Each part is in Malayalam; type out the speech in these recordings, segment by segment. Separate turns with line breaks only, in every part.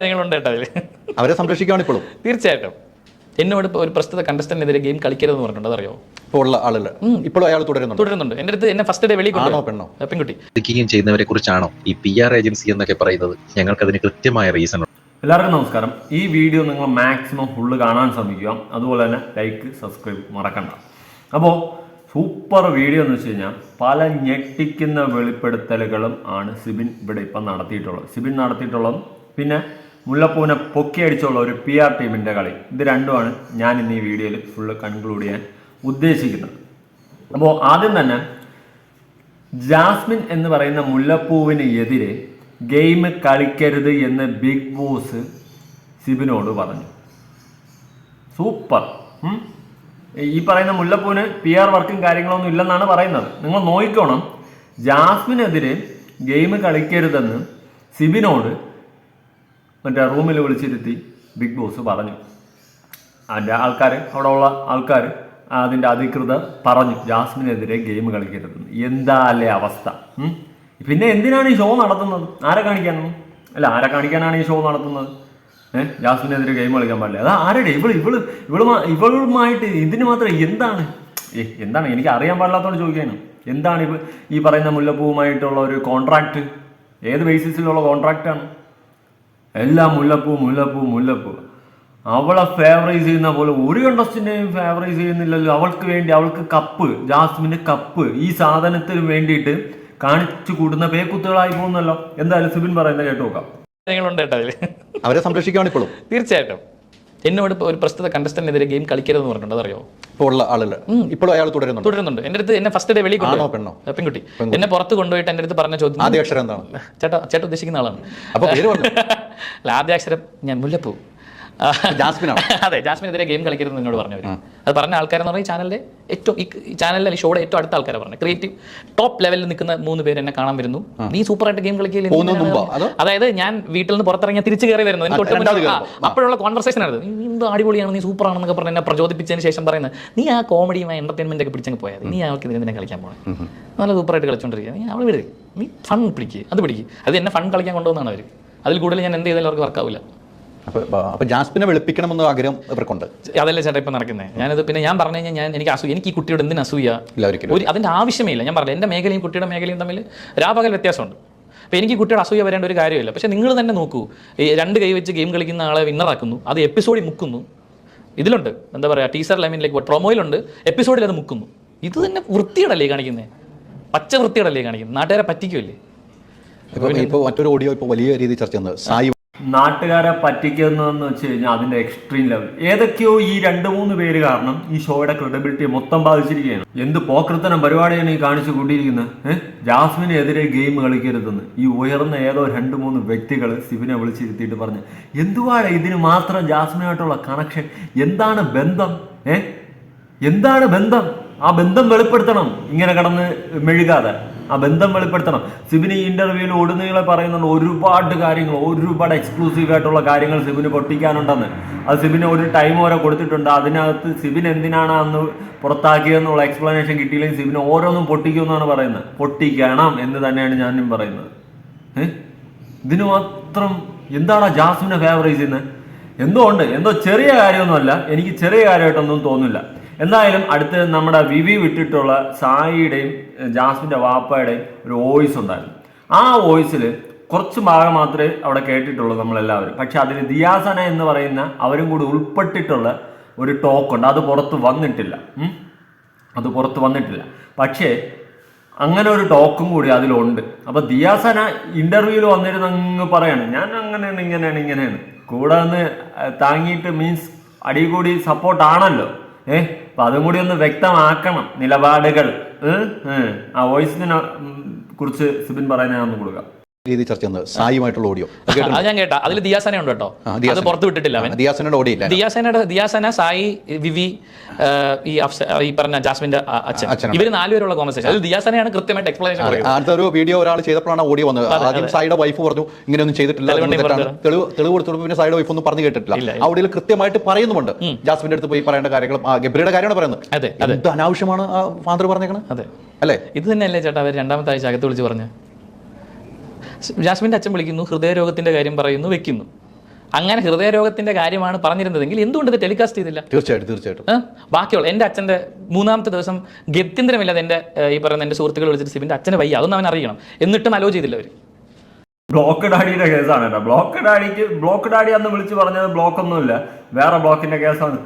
കാര്യങ്ങളുണ്ട് കേട്ടോ അതിൽ
അവരെ സംരക്ഷിക്കുകയാണ് ഇപ്പോഴും.
തീർച്ചയായിട്ടും. എന്നോട് ഇപ്പോൾ ഒരു പ്രസ്തുത കണ്ടസ്റ്റന്റിനെതിരെ ഗെയിം കളിക്കരുതെന്ന് പറഞ്ഞിട്ടുണ്ട്? അതറിയോ?
ഇപ്പോൾ ഉള്ള ആളുകൾ ഇപ്പോൾ അയാൾ തുടരുന്നുണ്ട്.
തുടരുന്നുണ്ട്. എന്റെ അടുത്ത് എന്നെ ഫസ്റ്റ് ഡേ വെളി
ആണോ പെണ്ണോ?
പെൺകുട്ടി.
എത്തിക്കുകയും ചെയ്യുന്നവരെ കുറിച്ചാണോ ഈ പി ആർ ഏജൻസി എന്നൊക്കെ പറയുന്നത്? ഞങ്ങൾക്കതിന് കൃത്യമായ റീസൺ ഉണ്ട്.
എല്ലാവർക്കും നമസ്കാരം. ഈ വീഡിയോ നിങ്ങൾ മാക്സിമം ഫുള്ള് കാണാൻ ശ്രമിക്കുക. അതുപോലെ തന്നെ ലൈക്ക് സബ്സ്ക്രൈബ് മറക്കണ്ട. അപ്പോൾ സൂപ്പർ വീഡിയോ എന്ന് വെച്ച് കഴിഞ്ഞാൽ പല ഞെട്ടിക്കുന്ന വെളിപ്പെടുത്തലുകളും ആണ് സിബിൻ ഇവിടെ ഇപ്പം നടത്തിയിട്ടുള്ളത്. സിബിൻ നടത്തിയിട്ടുള്ളതും പിന്നെ മുല്ലപ്പൂവിനെ പൊക്കിയടിച്ചുള്ള ഒരു പി ആർ ടീമിന്റെ കളി. ഇത് രണ്ടുമാണ് ഞാൻ ഇന്ന് ഈ വീഡിയോയിൽ ഫുള്ള് കൺക്ലൂഡ് ചെയ്യാൻ ഉദ്ദേശിക്കുന്നത്. അപ്പോൾ ആദ്യം തന്നെ ജാസ്മിൻ എന്ന് പറയുന്ന മുല്ലപ്പൂവിന് എതിരെ ഗെയിം കളിക്കരുത് എന്ന് ബിഗ് ബോസ് സിബിനോട് പറഞ്ഞു. സൂപ്പർ. ഈ പറയുന്ന മുല്ലപ്പൂവിന് പി ആർ വർക്കും കാര്യങ്ങളൊന്നും ഇല്ലെന്നാണ് പറയുന്നത്. നിങ്ങൾ നോക്കിക്കോണം. ജാസ്മിനെതിരെ ഗെയിം കളിക്കരുതെന്ന് സിബിനോട് മറ്റേ റൂമിൽ വിളിച്ചിരുത്തി ബിഗ് ബോസ് പറഞ്ഞു. അതിന്റെ ആൾക്കാർ അവിടെ ഉള്ള ആൾക്കാർ അതിന്റെ അധികൃതർ പറഞ്ഞു ജാസ്മിനെതിരെ ഗെയിം കളിക്കരുത്. എന്താല്ലേ അവസ്ഥ? പിന്നെ എന്തിനാണ് ഈ ഷോ നടത്തുന്നത്? ആരെ കാണിക്കാനാണ്? അല്ല ആരെ കാണിക്കാനാണ് ഈ ഷോ നടത്തുന്നത്? ഏഹ് ജാസ്മിനെതിരെ ഗെയിം കളിക്കാൻ പാടില്ല. അത് ആരുടെ? ഇവൾ ഇവൾ ഇവൾ ഇവളുമായിട്ട് ഇതിന് മാത്രം എന്താണ്? ഏ എന്താണ്? എനിക്ക് അറിയാൻ പാടില്ലാത്തോണ്ട് ചോദിക്കാനും എന്താണ് ഇവ ഈ പറയുന്ന മുല്ലപ്പൂവുമായിട്ടുള്ള ഒരു കോൺട്രാക്ട് ഏത് ബേസിസിലുള്ള കോൺട്രാക്റ്റാണ് എല്ലാം മുല്ലപ്പൂ മുല്ലപ്പൂ മുല്ലപ്പൂ. അവളെ ഫേവറൈസ് ചെയ്യുന്ന പോലെ ഒരു കണ്ടസ്റ്റിന്റെയും ഫേവറൈസ് ചെയ്യുന്നില്ലല്ലോ. അവൾക്ക് വേണ്ടി അവൾക്ക് കപ്പ് ജാസ്മിന് കപ്പ് ഈ സാധനത്തിന് വേണ്ടിയിട്ട് കാണിച്ചു കൂടുന്ന പേക്കുത്തുകളായി പോകുന്നല്ലോ. എന്തായാലും സുബിൻ പറയുന്നത് കേട്ടു നോക്കാം.
അവരെ സംരക്ഷിക്കുകയാണ് ഇപ്പോഴും.
തീർച്ചയായിട്ടും. എന്നോട് ഒരു പ്രസ്തുത കണ്ടസ്റ്റന്റിനെതിരെ ഗെയിം കളിക്കരുതെന്ന് പറഞ്ഞിട്ടുണ്ട്. അതറിയോ?
ഇപ്പോൾ ഉള്ള ആളുകൾ ഇപ്പോൾ അയാൾ തുടരുന്നുണ്ട്?
തുടരുന്നുണ്ട്. എന്റെ അടുത്ത് എന്നെ ഫസ്റ്റ് ഡേ വെളി
പെണ്ണോ?
പെൺകുട്ടി. എന്നെ പുറത്ത് കൊണ്ടുപോയിട്ട് എന്റെ അടുത്ത് പറഞ്ഞ ചോദ്യം.
ആദ്യ അക്ഷരം എന്താണ്?
ചേട്ടാ ചേട്ടാ ഉദ്ദേശിക്കുന്ന ആളാണ്.
അപ്പൊ പേര് പറഞ്ഞു?
അല്ല ആദ്യാക്ഷരം ഞാൻ മുല്ലപ്പൂ.
ജാസ്മിനാണ്?
അതെ ജാസ്മിനെതിരെ ഗെയിം കളിക്കരുത് എന്നോട് പറഞ്ഞവർ അത് പറഞ്ഞ ആൾക്കാരെന്ന് പറഞ്ഞാൽ ഈ ചാനലിലെ ഏറ്റവും ഈ ചാനലിലെ ഷോയുടെ ഏറ്റവും അടുത്ത ആൾക്കാരെ പറഞ്ഞു ക്രിയേറ്റീവ് ടോപ്പ് ലെവലിൽ നിൽക്കുന്ന മൂന്ന് പേര് എന്നെ കാണാൻ വരുന്നു. നീ സൂപ്പർ ആയിട്ട് ഗെയിം കളിക്കില്ല? അതായത് ഞാൻ വീട്ടിൽ നിന്ന് പുറത്തിറങ്ങിയ തിരിച്ചു കയറി വരുന്നു. എനിക്ക്. അപ്പോഴുള്ള കോൺവെർസേഷൻ ആണ് നീ എന്ത് അടിപൊളിയാണ് നീ സൂപ്പർ ആണെന്നൊക്കെ പറഞ്ഞു എന്നെ പ്രചോദിപ്പിച്ചതിന് ശേഷം പറയുന്നത്. നീ ആ കോമഡിയുമായി എന്റർടൈൻമെന്റ് ഒക്കെ പിടിച്ചങ്ങ് പോയത് നീ അവൾക്ക് ഇതിനെ കളിക്കാൻ പോകണം നല്ല സൂപ്പറായിട്ട് കളിച്ചോണ്ടിരിക്കുക നീ അവൾ വിടുക നീ ഫൺ പിടിക്കുക അത് പിടിക്കുക അത് എന്നെ ഫൺ കളിക്കാൻ കൊണ്ടുവന്നാണ് അവർ അതിൽ കൂടുതൽ ഞാൻ എന്ത് ചെയ്താലും അവർക്ക് വർക്കാവില്ല
അപ്പൊ ജാസ്പിനെ വെളുപ്പിക്കണമെന്ന ആഗ്രഹം ഇവർക്കുണ്ട്.
അതല്ലേ ചേട്ടാ ഇപ്പം നടക്കുന്നത് ഞാനത് പിന്നെ ഞാൻ പറഞ്ഞു കഴിഞ്ഞാൽ ഞാൻ എനിക്ക് അസൂയ എനിക്ക് ഈ കുട്ടിയോട് എന്തിനു അസൂയ? ഒരു അതിന്റെ ആവശ്യമേ ഇല്ല ഞാൻ പറഞ്ഞു എന്റെ മേഖലയും കുട്ടിയുടെ മേഖലയും തമ്മിൽ രാപകൽ വ്യത്യാസമുണ്ട്. അപ്പോൾ എനിക്ക് കുട്ടിയുടെ അസൂയ വരേണ്ട ഒരു കാര്യമില്ല. പക്ഷേ നിങ്ങൾ തന്നെ നോക്കൂ ഈ രണ്ട് കൈ വെച്ച് ഗെയിം കളിക്കുന്ന ആളെ വിന്നറാക്കുന്നു അത് എപ്പിസോഡിൽ മുക്കുന്നു. ഇതിലുണ്ട്. എന്താ പറയുക ടീച്ചർ ലൈമിനിലേക്ക് പ്രൊമോയിലുണ്ട് എപ്പിസോഡിൽ അത് മുക്കുന്നു. ഇത് തന്നെ വൃത്തിയോടല്ലേ കാണിക്കുന്നത് പച്ച വൃത്തിയോടല്ലേ കാണിക്കുന്നത് നാട്ടുകാരെ പറ്റിക്കുമല്ലേ
ഇപ്പോൾ ഇപ്പൊ മറ്റൊരു ഓഡിയോ ഇപ്പൊ വലിയ രീതിയിൽ ചർച്ച ചെയ്യുന്നത്. സായി
നാട്ടുകാരെ പറ്റിക്കുന്നതെന്ന് വെച്ച് കഴിഞ്ഞാൽ അതിന്റെ എക്സ്ട്രീം ലെവൽ ഏതൊക്കെയോ ഈ രണ്ട് മൂന്ന് പേര് കാരണം ഈ ഷോയുടെ ക്രെഡിബിലിറ്റി മൊത്തം ബാധിച്ചിരിക്കുകയാണ്. എന്ത് പോക്രത്തനം പരിപാടിയാണ് ഈ കാണിച്ചു കൂട്ടിയിരിക്കുന്നത്? ജാസ്മിനെതിരെ ഗെയിം കളിക്കരുതെന്ന്. ഈ ഉയർന്ന ഏതോ രണ്ട് മൂന്ന് വ്യക്തികൾ സിബിനെ വിളിച്ചിരുത്തിയിട്ട് പറഞ്ഞു എന്തുവാണ് ഇതിന് മാത്രം ജാസ്മിനായിട്ടുള്ള കണക്ഷൻ എന്താണ് ബന്ധം? ഏഹ് എന്താണ് ബന്ധം? ആ ബന്ധം വെളിപ്പെടുത്തണം. ഇങ്ങനെ കടന്ന് മെഴുകാതെ. ആ ബന്ധം വെളിപ്പെടുത്തണം. സിബിന് ഈ ഇന്റർവ്യൂവിൽ ഒടുനീളെ പറയുന്നുണ്ട് ഒരുപാട് കാര്യങ്ങൾ ഒരുപാട് എക്സ്ക്ലൂസീവ് ആയിട്ടുള്ള കാര്യങ്ങൾ സിബിന് പൊട്ടിക്കാനുണ്ടെന്ന്. അത് സിബിന് ഒരു ടൈം വരെ കൊടുത്തിട്ടുണ്ട്. അതിനകത്ത് സിബിൻ എന്തിനാണ് അന്ന് പുറത്താക്കിയെന്നുള്ള എക്സ്പ്ലനേഷൻ കിട്ടിയില്ലെങ്കിൽ സിബിന് ഓരോന്നും പൊട്ടിക്കും എന്നാണ് പറയുന്നത്. പൊട്ടിക്കണം എന്ന് തന്നെയാണ് ഞാനും പറയുന്നത്. ഇതിന് മാത്രം എന്താണ് ജാസ്മിനെ ഫേവറൈസ് ചെയ്യുന്നത്? എന്തോ ഉണ്ട് എന്തോ ചെറിയ കാര്യമൊന്നുമല്ല. എനിക്ക് ചെറിയ കാര്യമായിട്ടൊന്നും തോന്നില്ല എന്തായാലും അടുത്ത് നമ്മുടെ വിവി വിട്ടിട്ടുള്ള സായിയുടെയും ജാസ്മിന്റെ വാപ്പയുടെയും ഒരു വോയിസ് ഉണ്ടായിരുന്നു. ആ വോയിസിൽ കുറച്ച് ഭാഗം മാത്രമേ അവിടെ കേട്ടിട്ടുള്ളൂ നമ്മളെല്ലാവരും. പക്ഷെ അതിൽ ദിയാസന എന്ന് പറയുന്ന അവരും കൂടി ഉൾപ്പെട്ടിട്ടുള്ള ഒരു ടോക്ക് ഉണ്ട്. അത് പുറത്ത് വന്നിട്ടില്ല. അത് പുറത്ത് വന്നിട്ടില്ല. പക്ഷേ അങ്ങനെ ഒരു ടോക്കും കൂടി അതിലുണ്ട്. അപ്പൊ ദിയാസന ഇന്റർവ്യൂവിൽ വന്നിരുന്ന അങ്ങ് പറയാണ് ഞാൻ അങ്ങനെയാണ് ഇങ്ങനെയാണ് ഇങ്ങനെയാണ്. കൂടെ ഒന്ന് താങ്ങിയിട്ട് മീൻസ് അടികൂടി സപ്പോർട്ടാണല്ലോ ഏഹ് അപ്പൊ അതും കൂടി ഒന്ന് വ്യക്തമാക്കണം നിലപാടുകൾ. ആ വോയിസിനെ കുറിച്ച് സിബിൻ പറയാനാണെന്ന് കൊടുക്കാം
രീതിയിൽ ചർച്ച ചെയ്യുന്നത്. സായിയുമായിട്ടുള്ള ഓഡിയോ.
അത് ഞാൻ കേട്ടാ. അതിൽ ദിയാസന ഉണ്ട് കേട്ടോ. അത് പുറത്ത് വിട്ടിട്ടില്ല അവൻ.
ദിയാസനയുടെ ഓഡിയോ ഇല്ല.
ദിയാസനയുടെ ദിയാസന സായി വിവി ഈ ഈ പറഞ്ഞ ജാസ്മിന്റെ അച്ഛൻ. ഇവർ നാലുപേരുള്ള കോൺവെർസേഷൻ അതിൽ ദിയാസനയാണ് കൃത്യമായിട്ട് എക്സ്പ്ലനേഷൻ
അടുത്ത ഒരു വീഡിയോ ഒരാൾ ചെയ്തപ്പോഴാണ് ഓഡിയോ വന്നത്. ആദ്യം സായിയുടെ വൈഫ് പറഞ്ഞു ഇങ്ങനെയൊന്നും ചെയ്തിട്ടില്ല തെളിവ് തെളിവ് കൊടുത്തപ്പോൾ പിന്നെ സായിയുടെ വൈഫ് ഒന്നും പറഞ്ഞു കേട്ടിട്ടില്ല. ആ ഓഡിയോയിൽ കൃത്യമായിട്ട് പറയുന്നുണ്ട് ജാസ്മിന്റെ അടുത്ത് പോയി പറയേണ്ട കാര്യങ്ങളും ഗബ്രിയുടെ കാര്യമാണ് പറയുന്നത്. അനാവശ്യമാണ് ഫാദർ പറഞ്ഞേക്കണത്
അതെ.
അല്ലേ?
ഇത് തന്നെയല്ലേ ചേട്ടാ അവർ രണ്ടാമത്തെ ആഴ്ച അകത്ത് വിളിച്ച് പറഞ്ഞു ജാസ്മിന്റെ അച്ഛൻ വിളിക്കുന്നു ഹൃദയരോഗത്തിന്റെ കാര്യം പറയുന്നു വെക്കുന്നു. അങ്ങനെ ഹൃദയരോഗത്തിന്റെ കാര്യമാണ് പറഞ്ഞിരുന്നതെങ്കിൽ എന്തുകൊണ്ട് ഇത് ടെലികാസ്റ്റ് ചെയ്തില്ല?
തീർച്ചയായിട്ടും തീർച്ചയായിട്ടും.
ബാക്കിയുള്ള എന്റെ അച്ഛന്റെ മൂന്നാമത്തെ ദിവസം ഗത്യന്തരമില്ലാതെ എന്റെ ഈ പറയുന്ന എന്റെ സുഹൃത്തുക്കൾ വിളിച്ചിട്ട് സിബിന്റെ അച്ഛനെ വയ്യ അതൊന്നും അവൻ അറിയണം. എന്നിട്ടും അലോ ചെയ്തില്ല അവർ
ബ്ലോക്ക് ഡാഡിയുടെ കേസാണ് കേട്ടോ. ബ്ലോക്ക് ഡാഡിക്ക് ബ്ലോക്ക് ഡാഡി അന്ന് വിളിച്ച് പറഞ്ഞത് ബ്ലോക്ക് ഒന്നുമില്ല. വേറെ ബ്ലോക്കിന്റെ കേസാണ്.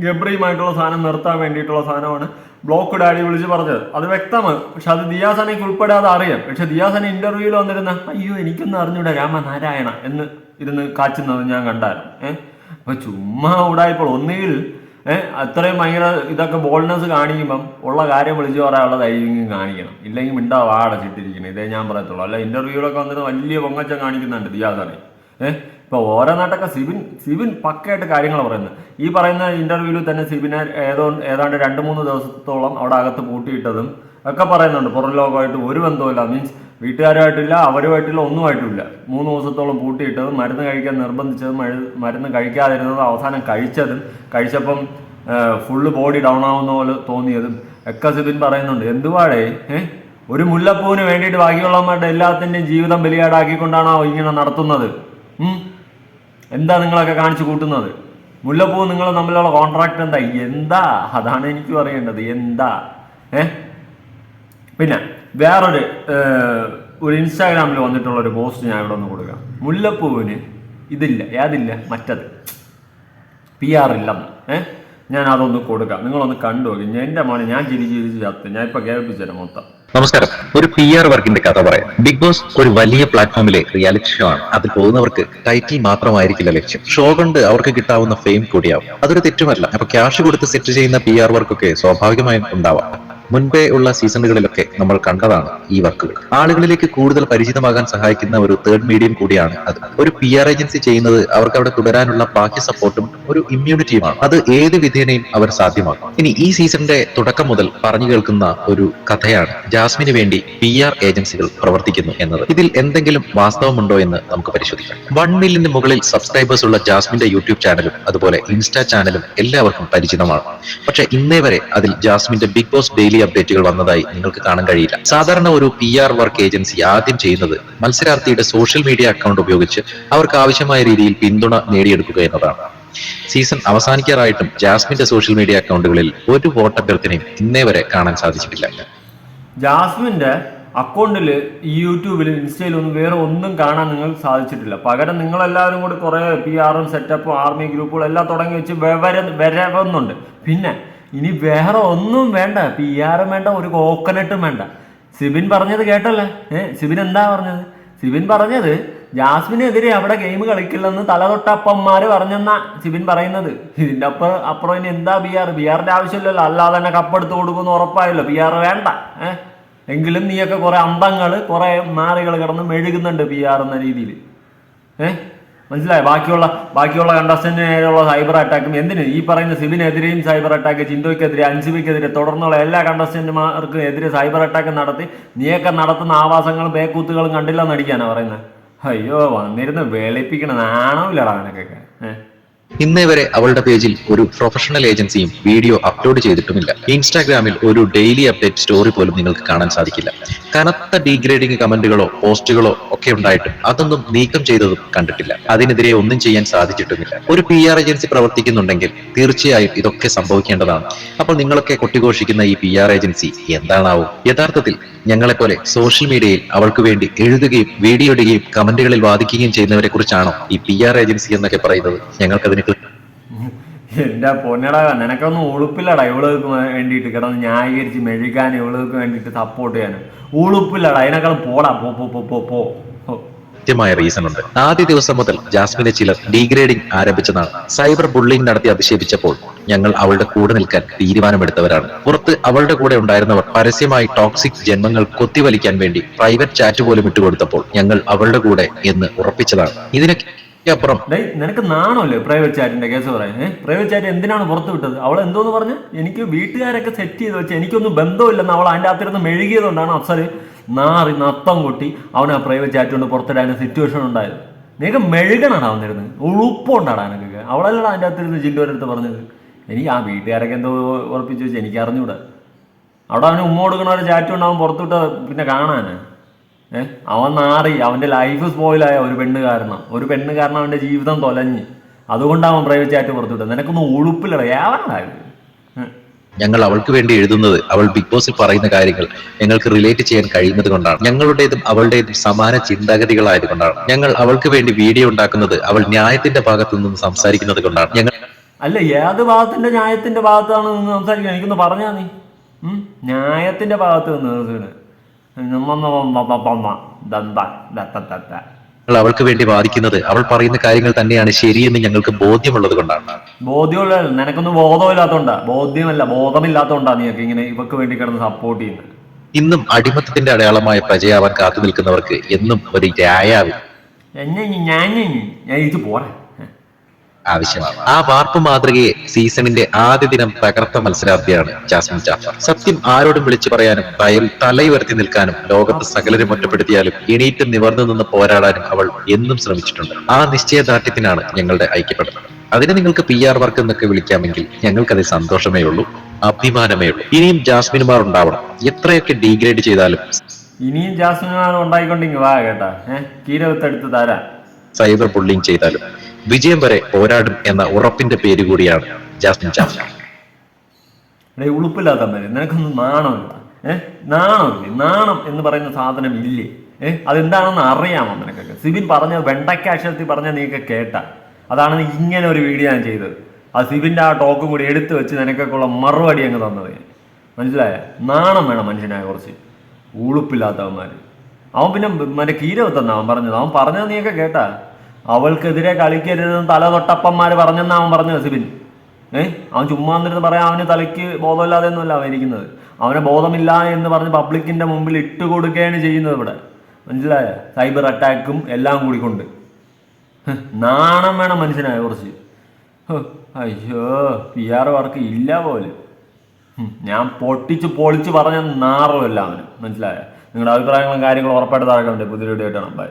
ഗബ്രിയുമായിട്ടുള്ള സാധനം നിർത്താൻ വേണ്ടിയിട്ടുള്ള സാധനമാണ്. ബ്ലോക്ക് ഡാഡി വിളിച്ച് പറഞ്ഞത്. അത് വ്യക്തമാണ്. പക്ഷെ അത് ദിയാസനയ്ക്ക് ഉൾപ്പെടാതെ അറിയാം. പക്ഷെ ദിയാസന ഇന്റർവ്യൂവിൽ വന്നിരുന്ന അയ്യോ എനിക്കൊന്നും അറിഞ്ഞൂടെ രാമനാരായണ എന്ന് ഇരുന്ന് കാച്ചുന്നത് ഞാൻ കണ്ടായിരുന്നു. ഏഹ് അപ്പൊ ചുമ്മാ ഉടായപ്പോൾ ഒന്നുകിൽ ഏഹ് അത്രയും ഭയങ്കര ഇതൊക്കെ ബോൾഡ്നെസ് കാണിക്കുമ്പം ഉള്ള കാര്യം വിളിച്ചു പറയാനുള്ള ധൈര്യം കാണിക്കണം. ഇല്ലെങ്കിൽ മിണ്ടാ വാടച്ചിട്ടിരിക്കണം ഇതേ ഞാൻ പറയത്തുള്ളൂ. അല്ല ഇന്റർവ്യൂലൊക്കെ വന്നിട്ട് വലിയ പൊങ്ങച്ചം കാണിക്കുന്നുണ്ട് ദിയാസാനെ. ഏഹ് ഓരോ നാട്ടൊക്കെ സിബിൻ സിബിൻ പക്കയായിട്ട് കാര്യങ്ങൾ പറയുന്നത്. ഈ പറയുന്ന ഇന്റർവ്യൂവിൽ തന്നെ സിബിനെ ഏതോ ഏതാണ്ട് രണ്ട് മൂന്ന് ദിവസത്തോളം അവിടെ അകത്ത് പൂട്ടിയിട്ടതും ഒക്കെ പറയുന്നുണ്ട്. പുറം ലോകമായിട്ട് ഒരു ബന്ധവുമില്ല. മീൻസ് വീട്ടുകാരുമായിട്ടില്ല അവരുമായിട്ടില്ല ഒന്നുമായിട്ടില്ല. മൂന്ന് ദിവസത്തോളം പൂട്ടിയിട്ടതും മരുന്ന് കഴിക്കാൻ നിർബന്ധിച്ചതും മരുന്ന് കഴിക്കാതിരുന്നതും അവസാനം കഴിച്ചതും കഴിച്ചപ്പം ഫുള്ള് ബോഡി ഡൗൺ ആവുന്ന പോലെ തോന്നിയതും ഒക്കെ സിബിൻ പറയുന്നുണ്ട്. എന്തുവാടേ? ഏഹ് ഒരു മുല്ലപ്പൂവിന് വേണ്ടിയിട്ട് ബാക്കിയുള്ളവന്മാരുടെ എല്ലാത്തിന്റെയും ജീവിതം ബലിയാടാക്കിക്കൊണ്ടാണോ ഇങ്ങനെ നടത്തുന്നത്? എന്താ നിങ്ങളൊക്കെ കാണിച്ചു കൂട്ടുന്നത്? മുല്ലപ്പൂ നിങ്ങൾ തമ്മിലുള്ള കോൺട്രാക്ട് എന്താ? എന്താ? അതാണ് എനിക്ക് പറയേണ്ടത് എന്താ? ഏ? പിന്നെ വേറൊരു ഒരു ഇൻസ്റ്റാഗ്രാമിൽ വന്നിട്ടുള്ള ഒരു പോസ്റ്റ് ഞാൻ ഇവിടെ ഒന്ന് കൊടുക്കാം. മുല്ലപ്പൂവിന് ഇതില്ല. ഏതില്ല? മറ്റത്. പി ആർ ഇല്ലെന്ന് ഏഹ് ഞാൻ അതൊന്ന് കൊടുക്കാം. നിങ്ങളൊന്ന് കണ്ടു നോക്കി. എന്റെ മോനെ ഞാൻ ചിരി ചിരിച്ച് ചത്ത്. ഞാൻ ഇപ്പോൾ കേൾപ്പിച്ചു തരാം മൊത്തം.
നമസ്കാരം. ഒരു പി ആർ വർക്കിന്റെ കഥ പറയാം. ബിഗ് ബോസ് ഒരു വലിയ പ്ലാറ്റ്ഫോമിലെ റിയാലിറ്റി ഷോ ആണ്. അതിൽ പോകുന്നവർക്ക് ടൈറ്റിൽ മാത്രമായിരിക്കില്ല ലക്ഷ്യം. ഷോ കൊണ്ട് അവർക്ക് കിട്ടാവുന്ന ഫെയിം കൂടിയാവും. അതൊരു തെറ്റുമല്ല. അപ്പൊ ക്യാഷ് കൊടുത്ത് സെറ്റ് ചെയ്യുന്ന പി ആർ വർക്കൊക്കെ സ്വാഭാവികമായും ഉണ്ടാവാം. മുൻപേ ഉള്ള സീസണുകളിലൊക്കെ നമ്മൾ കണ്ടതാണ് ഈ വർക്കുകൾ ആളുകളിലേക്ക് കൂടുതൽ പരിചിതമാകാൻ സഹായിക്കുന്ന ഒരു തേർഡ് മീഡിയം കൂടിയാണ് അത്. ഒരു പി ആർ ഏജൻസി ചെയ്യുന്നത് അവർക്ക് അവിടെ തുടരാനുള്ള ബാഹ്യ സപ്പോർട്ടും ഒരു ഇമ്മ്യൂണിറ്റിയുമാണ് അത് ഏത് വിധേനയും അവർ സാധ്യമാക്കും. ഇനി ഈ സീസണിന്റെ തുടക്കം മുതൽ പറഞ്ഞു കേൾക്കുന്ന ഒരു കഥയാണ് ജാസ്മിന് വേണ്ടി പി ആർ ഏജൻസികൾ പ്രവർത്തിക്കുന്നു എന്നത്. ഇതിൽ എന്തെങ്കിലും വാസ്തവമുണ്ടോ എന്ന് നമുക്ക് പരിശോധിക്കാം. വൺ മില്യന് മുകളിൽ സബ്സ്ക്രൈബേഴ്സ് ഉള്ള ജാസ്മിന്റെ യൂട്യൂബ് ചാനലും അതുപോലെ ഇൻസ്റ്റാ ചാനലും എല്ലാവർക്കും പരിചിതമാണ്. പക്ഷെ ഇന്നേ വരെ അതിൽ ജാസ്മിന്റെ ബിഗ് ബോസ് ഡെയിലി അപ്ഡേറ്റുകൾ വന്നതായി നിങ്ങൾക്ക് കാണാൻ കഴിയില്ല. സാധാരണ ഒരു പി ആർ വർക്ക് ഏജൻസി ആദ്യം ചെയ്യുന്നത് മത്സരാർത്ഥിയുടെ സോഷ്യൽ മീഡിയ അക്കൗണ്ട് ഉപയോഗിച്ച് അവർക്ക് ആവശ്യമായ രീതിയിൽ പിന്തുണ നേടിയെടുക്കുക എന്നതാണ്. സീസൺ അവസാനിക്കാറായിട്ടും ജാസ്മിന്റെ സോഷ്യൽ മീഡിയ അക്കൗണ്ടുകളിൽ ഒരു വോട്ടഭ്യർത്ഥനയും ഇന്നേ വരെ കാണാൻ സാധിച്ചിട്ടില്ല.
ജാസ്മിന്റെ അക്കൗണ്ടിൽ ഈ യൂട്യൂബിലും ഇൻസ്റ്റയിലും ഒന്നും വേറെ ഒന്നും കാണാൻ നിങ്ങൾക്ക് സാധിച്ചിട്ടില്ല. പകരം നിങ്ങളെല്ലാവരും കൂടി കുറേ പി ആറും സെറ്റപ്പും ആർമി ഗ്രൂപ്പുകളും എല്ലാം തുടങ്ങി വെച്ച് വരെ വരവുന്നുണ്ട്. പിന്നെ ഇനി വേറെ ഒന്നും വേണ്ട. പി ആറും വേണ്ട ഒരു കോക്കനട്ടും വേണ്ട. സിബിൻ പറഞ്ഞത് കേട്ടല്ലേ? ഏ സിബിൻ എന്താ പറഞ്ഞത്? സിബിൻ പറഞ്ഞത് ജാസ്മിനെതിരെ അവിടെ ഗെയിം കളിക്കില്ലെന്ന് തലതൊട്ടപ്പന്മാര് പറഞ്ഞെന്നാ സിബിൻ പറയുന്നത്. ഇതിന്റെ അപ്പ അപ്പുറം ഇനി എന്താ ബി ആർ ബി ആറിന്റെ ആവശ്യമില്ലല്ലോ. അല്ലാതെ തന്നെ കപ്പെടുത്ത് കൊടുക്കുമെന്ന് ഉറപ്പായല്ലോ. ബി ആർ വേണ്ട. ഏഹ് എങ്കിലും നീയൊക്കെ കുറെ അന്തങ്ങൾ കുറെ മാറികൾ കിടന്ന് മെഴുകുന്നുണ്ട് ബി ആർ എന്ന രീതിയിൽ ഏഹ് മനസ്സിലായോ? ബാക്കിയുള്ള ബാക്കിയുള്ള കണ്ടസ്റ്റന്റിനെതിരെയുള്ള സൈബർ അറ്റാക്കും എന്തിന്? ഈ പറയുന്ന സിബിനെതിരെയും സൈബർ അറ്റാക്ക് ചിന്തോയ്ക്കെതിരെ അൻസിബിക്കെതിരെ തുടർന്നുള്ള എല്ലാ കണ്ടസ്റ്റന്റുമാർക്കും എതിരെ സൈബർ അറ്റാക്ക് നടത്തി നീയൊക്കെ നടത്തുന്ന ആവാസങ്ങളും ബേക്കൂത്തുകളും കണ്ടില്ലെന്നടിക്കാനാണ് പറയുന്നത്. അയ്യോ വന്നിരുന്ന് വെളിപ്പിക്കണ നാണമില്ലടാ അവനൊക്കെ. ഏഹ്
ഇന്നേ വരെ അവളുടെ പേജിൽ ഒരു പ്രൊഫഷണൽ ഏജൻസിയും വീഡിയോ അപ്ലോഡ് ചെയ്തിട്ടുമില്ല. ഇൻസ്റ്റാഗ്രാമിൽ ഒരു ഡെയിലി അപ്ഡേറ്റ് സ്റ്റോറി പോലും നിങ്ങൾക്ക് കാണാൻ സാധിക്കില്ല. കനത്ത ഡീഗ്രേഡിംഗ് കമന്റുകളോ പോസ്റ്റുകളോ ഒക്കെ ഉണ്ടായിട്ടും അതൊന്നും നീക്കം ചെയ്തതും കണ്ടിട്ടില്ല. അതിനെതിരെ ഒന്നും ചെയ്യാൻ സാധിച്ചിട്ടുമില്ല. ഒരു പി ആർ ഏജൻസി പ്രവർത്തിക്കുന്നുണ്ടെങ്കിൽ തീർച്ചയായും ഇതൊക്കെ സംഭവിക്കേണ്ടതാണ്. അപ്പോൾ നിങ്ങളൊക്കെ കൊട്ടിഘോഷിക്കുന്ന ഈ പി ആർ ഏജൻസി എന്താണാവും? യഥാർത്ഥത്തിൽ ഞങ്ങളെപ്പോലെ സോഷ്യൽ മീഡിയയിൽ അവൾക്ക് വേണ്ടി എഴുതുകയും വീഡിയോ ഇടുകയും കമന്റുകളിൽ വാദിക്കുകയും ചെയ്യുന്നവരെ കുറിച്ചാണോ ഈ പി ആർ ഏജൻസി എന്നൊക്കെ പറയുന്നത്? ഞങ്ങൾക്കതിന്
എന്റെ പൊന്നടാ നിനക്കൊന്നും ഉളുപ്പില്ലടാ ഇവളുകൾക്ക് വേണ്ടിയിട്ട് കിടന്ന് ന്യായീകരിച്ച് മെഴുകാൻ ഇവളുകൾക്ക് വേണ്ടിയിട്ട് സപ്പോർട്ട് ചെയ്യാനും ഉളുപ്പില്ലടാ അതിനേക്കാളും പോടാ പോ പോ പോ പോ പോ.
കൃത്യമായ റീസൺ ഉണ്ട്. ആദ്യ ദിവസം മുതൽ ജാസ്മിനെ ചിലർ ഡീഗ്രേഡിംഗ് ആരംഭിച്ചതാണ് സൈബർ ബുള്ളിംഗ് നടത്തി അധിക്ഷേപിച്ചപ്പോൾ ഞങ്ങൾ അവളുടെ കൂടെ നിൽക്കാൻ തീരുമാനമെടുത്തവരാണ്. പുറത്ത് അവളുടെ കൂടെ ഉണ്ടായിരുന്നവർ പരസ്യമായി ടോക്സിക് ജന്മങ്ങൾ കൊത്തിവലിക്കാൻ വേണ്ടി പ്രൈവറ്റ് ചാറ്റ് പോലും ഇട്ടുകൊടുത്തപ്പോൾ ഞങ്ങൾ അവളുടെ കൂടെ എന്ന് ഉറപ്പിച്ചതാണ്. ഇതിനൊക്കെ അപ്പുറം
നിനക്ക് നാണല്ലേ പ്രൈവറ്റ് ചാറ്റിന്റെ കേസ് പറയാൻ? പ്രൈവറ്റ് ചാറ്റ് എന്തിനാണ് പുറത്തു വിട്ടത്? അവൾ എന്തോ എന്ന് പറഞ്ഞു? എനിക്ക് വീട്ടുകാരൊക്കെ സെറ്റ് ചെയ്ത് വെച്ച് എനിക്കൊന്നും ബന്ധമില്ലെന്ന് അവൾ അതിന്റെ അകത്തിരുന്ന് മെഴുകിയതുകൊണ്ടാണ് അഫ്സർ നാറി നത്തം കൊട്ടി അവൻ ആ പ്രൈവറ്റ് ചാറ്റ് കൊണ്ട് പുറത്തിടാൻ സിറ്റുവേഷൻ ഉണ്ടായത്. നിനക്ക് മെഴുകണാണ് വന്നിരുന്നത് ഉളുപ്പുണ്ടാടാ നിനക്ക് അവളല്ലടാ അതിന്റെ അകത്തിരുന്ന് അടുത്ത് പറഞ്ഞത്. എനിക്ക് ആ വീട്ടുകാരൊക്കെ എന്തോ ഉറപ്പിച്ചു വെച്ച് എനിക്ക് അറിഞ്ഞൂടാ അവിടെ അവന് ഉമ്മ കൊടുക്കണ ഒരു ചാറ്റ് ഉണ്ടാവും പുറത്തുവിട്ട പിന്നെ കാണാനാ? ഏഹ് അവൻ നാറി അവന്റെ ലൈഫ് സ്പോയിലായ ഒരു പെണ്ണ് കാരണം. ഒരു പെണ്ണ് കാരണം അവന്റെ ജീവിതം തൊലഞ്ഞ്. അതുകൊണ്ട് അവൻ പ്രൈവറ്റ് ആയിട്ട് പുറത്തുവിട്ടത്. നിനക്കൊന്നും ഉളുപ്പില്ലട ഏവനായത്
ഞങ്ങൾ അവൾക്ക് വേണ്ടി എഴുതുന്നത് അവൾ ബിഗ് ബോസിൽ പറയുന്ന കാര്യങ്ങൾ ഞങ്ങൾക്ക് റിലേറ്റ് ചെയ്യാൻ കഴിയുന്നത് കൊണ്ടാണ്. ഞങ്ങളുടേതും അവളുടേതും സമാന ചിന്താഗതികളായതുകൊണ്ടാണ് ഞങ്ങൾ അവൾക്ക് വേണ്ടി വീഡിയോ ഉണ്ടാക്കുന്നത് അവൾ ന്യായത്തിന്റെ ഭാഗത്തു നിന്ന് സംസാരിക്കുന്നത് കൊണ്ടാണ്. ഞങ്ങൾ
അല്ല ഏത് ഭാഗത്തിന്റെ ന്യായത്തിന്റെ ഭാഗത്താണ് നിന്ന് സംസാരിക്കുക എനിക്കൊന്ന് പറഞ്ഞാ നീ? ന്യായത്തിന്റെ ഭാഗത്ത് നിന്ന്
അവൾക്ക് വേണ്ടി വാദിക്കുന്നത് അവൾ പറയുന്ന കാര്യങ്ങൾ തന്നെയാണ് ശരിയെന്ന് ഞങ്ങൾക്ക് ബോധ്യമുള്ളത് കൊണ്ടാണ്.
ബോധ്യമുള്ള നിനക്കൊന്നും ബോധമില്ലാത്തോണ്ടാ. ബോധ്യമല്ല ബോധമില്ലാത്തോണ്ടാ നീയൊക്കെ ഇങ്ങനെ ഇവക്ക് വേണ്ടി കിടന്ന് സപ്പോർട്ട് ചെയ്യുന്നത്.
ഇന്നും അടിമത്തത്തിന്റെ അടയാളമായ പ്രജയാവാൻ കാത്തു നിൽക്കുന്നവർക്ക് എന്നും ഒരു രായാവും
എന്നെ ഞാൻ ഞാൻ ഇത് പോരാ.
ആവശ്യമാണ് ആ വാർപ്പ് മാതൃകയെ സീസണിന്റെ ആദ്യ ദിനം തകർത്ത മത്സരാർത്ഥിയാണ് ജാസ്മിൻ ജാഫർ. സത്യം ആരോടും വിളിച്ചു പറയാനും തയൽ തലയുയർത്തി നിൽക്കാനും ലോകത്ത് സകലരും ഒറ്റപ്പെടുത്തിയാലും എണീറ്റ് നിവർന്നു നിന്ന് പോരാടാനും അവൾ എന്നും ശ്രമിച്ചിട്ടുണ്ട്. ആ നിശ്ചയദാർഢ്യത്തിനാണ് ഞങ്ങളുടെ ഐക്യപ്പെടുന്നത് അതിനെ നിങ്ങൾക്ക് പി ആർ വർക്ക് എന്നൊക്കെ വിളിക്കാമെങ്കിൽ ഞങ്ങൾക്കത് സന്തോഷമേ ഉള്ളൂ അഭിമാനമേ ഉള്ളൂ. ഇനിയും ജാസ്മിൻമാർ ഉണ്ടാവണം. എത്രയൊക്കെ ഡീഗ്രേഡ് ചെയ്താലും
ഇനിയും ജാസ്മിൻമാർ ഉണ്ടായിക്കൊണ്ടെങ്കിൽ വാ കേട്ടാ. ഏഹ് കീരവത്തെടുത്ത് തരാം.
സൈബർ ബുള്ളിങ് ചെയ്താലും വിജയം വരെ പോരാടും എന്ന ഉറപ്പിന്റെ പേര് കൂടിയാണ് ജാസ്മിൻ ജാഫർ
ഉളുപ്പില്ലാത്ത നിനക്കൊന്നും നാണമില്ല ഏഹ് നാണമില്ലേ നാണം എന്ന് പറയുന്ന സാധനം ഇല്ലേ? ഏഹ് അതെന്താണെന്ന് അറിയാമോ നിനക്കൊക്കെ? സിബിൻ പറഞ്ഞ വെണ്ടയ്ക്ക അക്ഷരത്തിൽ പറഞ്ഞ നീയൊക്കെ കേട്ട. അതാണ് ഇങ്ങനെ ഒരു വീഡിയോ ഞാൻ ചെയ്തത്. ആ സിബിന്റെ ആ ടോക്കും കൂടി എടുത്തു വെച്ച് നിനക്കൊക്കെ ഉള്ള മറുപടി അങ്ങ് തന്നത് മനസ്സിലായ? നാണം വേണം മനുഷ്യനായ കുറച്ച്. ഉളുപ്പില്ലാത്തവന്മാര് അവൻ പിന്നെ മറ്റേ കീരവത്തെന്നാ അവൻ പറഞ്ഞത്. അവൻ പറഞ്ഞത് നീയൊക്കെ കേട്ടാ. അവൾക്കെതിരെ കളിക്കരുതെന്ന് തല തൊട്ടപ്പന്മാർ പറഞ്ഞെന്നാ അവൻ പറഞ്ഞു സിബിൻ ഏ? അവൻ ചുമ്മാ എന്നിട്ട് പറയാം അവന് തലയ്ക്ക് ബോധമില്ലാതെ ഒന്നുമല്ല അവൻ ഇരിക്കുന്നത് അവനെ ബോധമില്ല എന്ന് പറഞ്ഞ് പബ്ലിക്കിന്റെ മുമ്പിൽ ഇട്ട് കൊടുക്കുകയാണ് ചെയ്യുന്നത് ഇവിടെ. മനസ്സിലായോ? സൈബർ അറ്റാക്കും എല്ലാം കൂടി കൊണ്ട് നാണം വേണം മനുഷ്യനായ കുറച്ച്. അയ്യോ പി ആർ വർക്ക് ഇല്ല പോലെ. ഞാൻ പൊട്ടിച്ച് പൊളിച്ച് പറഞ്ഞ നാറുമല്ല അവന്. മനസ്സിലായോ? നിങ്ങളുടെ അഭിപ്രായങ്ങളും കാര്യങ്ങളും ഉറപ്പായിട്ട് താഴെ പുതിയ വീഡിയോ ആയിട്ടാണ് ബൈ